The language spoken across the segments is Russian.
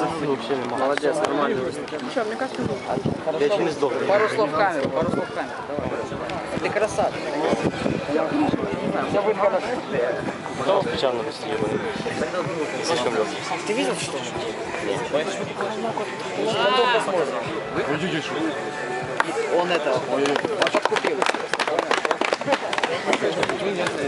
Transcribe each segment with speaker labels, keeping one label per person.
Speaker 1: вообще.
Speaker 2: Молодец, нормально.
Speaker 1: Я еще не сдох.
Speaker 2: Пару слов в камеру, пару слов в камеру. Давай. Ты красавчик. Все будет хорошо.
Speaker 1: Кто печально? Слишком легкий.
Speaker 2: Ты видел что? Он это, он подкупил.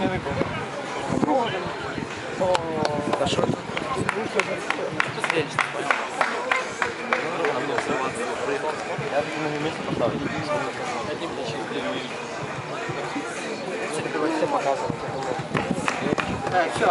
Speaker 2: Бульдог. Скажи вообще силу.
Speaker 1: Я не выпал.
Speaker 2: Да что это?
Speaker 1: Я на месте поставлю.
Speaker 2: Все показывал. Так, все.